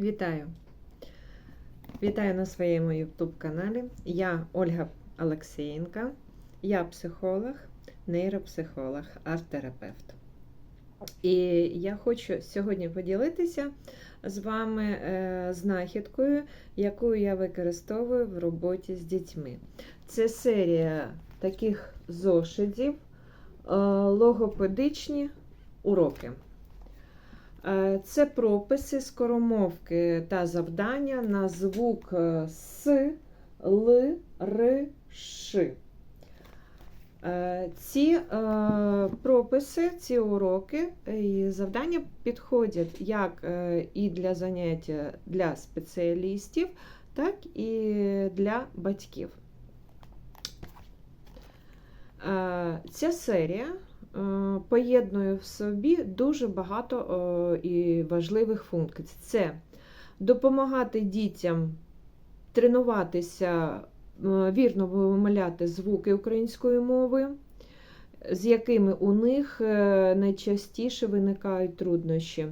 Вітаю! Вітаю на своєму YouTube каналі. Я Ольга Олексієнка, я психолог, нейропсихолог, арт-терапевт. І я хочу сьогодні поділитися з вами е, знахідкою, яку я використовую в роботі з дітьми. Це серія таких зошитів, е, логопедичні уроки. Е, Це прописи скоромовки та завдання на звук е, С, Л, Р, Ш. Е, Ці прописи, ці уроки і завдання підходять як і для заняття для спеціалістів, так і для батьків. Ця серія поєднує в собі дуже багато е, і важливих функцій. Це допомагати дітям тренуватися, е, вірно вимовляти звуки української мови, з якими у них е, найчастіше виникають труднощі.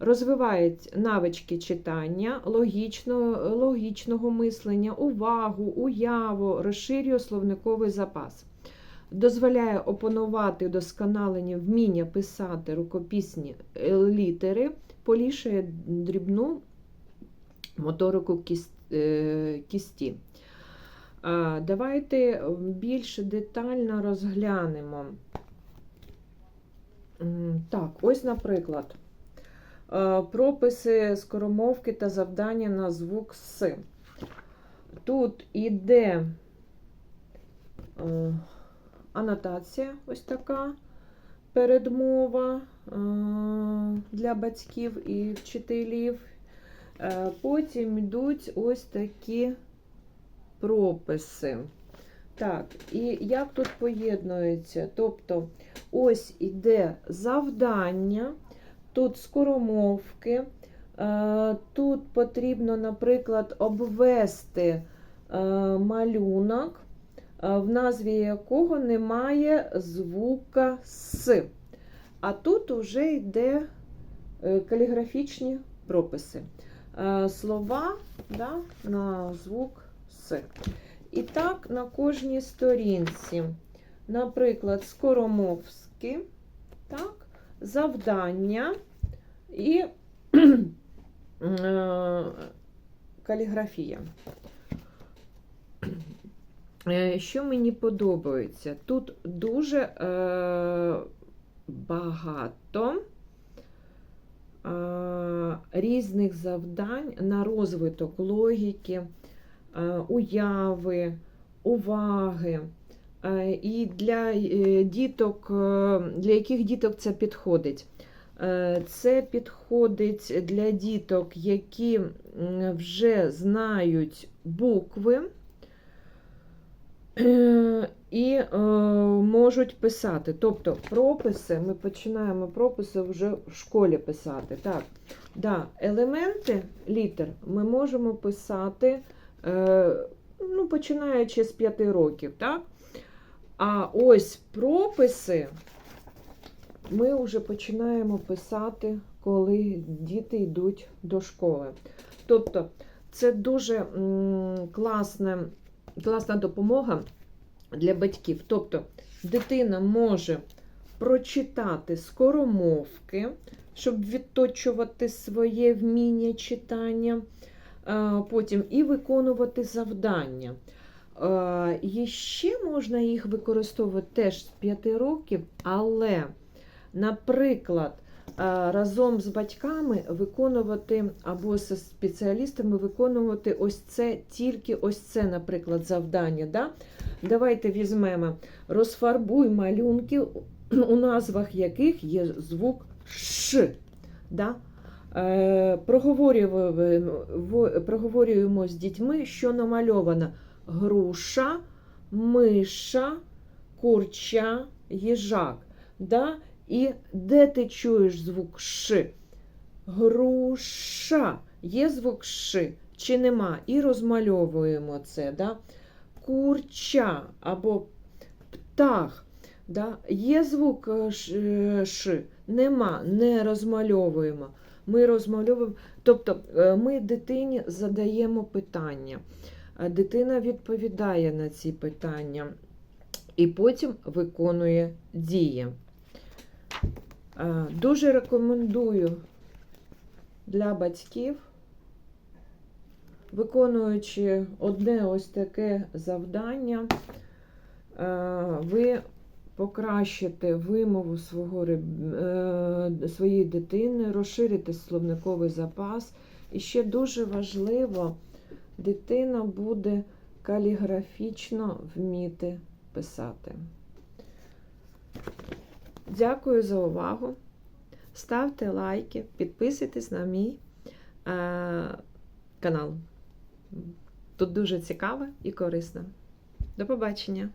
Розвивають навички читання, логічного, логічного мислення, увагу, уяву, розширює словниковий запас дозволяє опанувати досконалені вміння писати рукописні е, літери, полішує дрібну моторику е, кісті. Давайте більш детально розглянемо. Так, ось, наприклад, прописи скоромовки та завдання на звук С. Тут іде е, анотація ось така передмова для батьків і вчителів. Е, потім йдуть ось такі прописи. Так, і як тут поєднується? Тобто, ось іде завдання, тут скоромовки, е, тут потрібно, наприклад, обвести е, малюнок в назві якого немає звука С. А тут вже йде е, каліграфічні прописи. Е, слова да, на звук С. І так, на кожній сторінці, наприклад, скоромовські, так, завдання і е, каліграфія. Е, що мені подобається? Тут дуже е, багато е, різних завдань на розвиток логіки, е, уяви, уваги. Е, і для е, діток, е, для яких діток це підходить? Це підходить для діток, які вже знають букви. І е, можуть писати. Тобто прописи, ми починаємо прописи вже в школі писати. Так, да, Елементи літер ми можемо писати, е, ну, починаючи з 5 років. так? А ось прописи ми вже починаємо писати, коли діти йдуть до школи. Тобто, це дуже класне класна допомога для батьків. Тобто дитина може прочитати скоромовки, щоб відточувати своє вміння читання, потім і виконувати завдання. І ще можна їх використовувати теж з 5 років, але, наприклад, разом з батьками виконувати або з спеціалістами виконувати ось це, тільки ось це, наприклад, завдання. Да? Давайте візьмемо, розфарбуй малюнки, у назвах яких є звук Ш. Да? Е, проговорюємо з дітьми, що намальовано груша, миша, курча, їжак. Да? І де ти чуєш звук Ш? Груша. Є звук Ш чи нема? І розмальовуємо це. Да? Курча або птах. Да? Є звук е, ш, е, ш, нема, не розмальовуємо. Ми розмальовуємо, тобто е, ми дитині задаємо питання, дитина відповідає на ці питання і потім виконує дії. Е, Дуже рекомендую для батьків, виконуючи одне ось таке завдання, е, ви покращите вимову свого, е, своєї дитини, розширите словниковий запас. І ще дуже важливо, дитина буде каліграфічно вміти писати. Дякую за увагу. Ставте лайки, підписуйтесь на мій е, канал. Тут дуже цікаво і корисно. До побачення!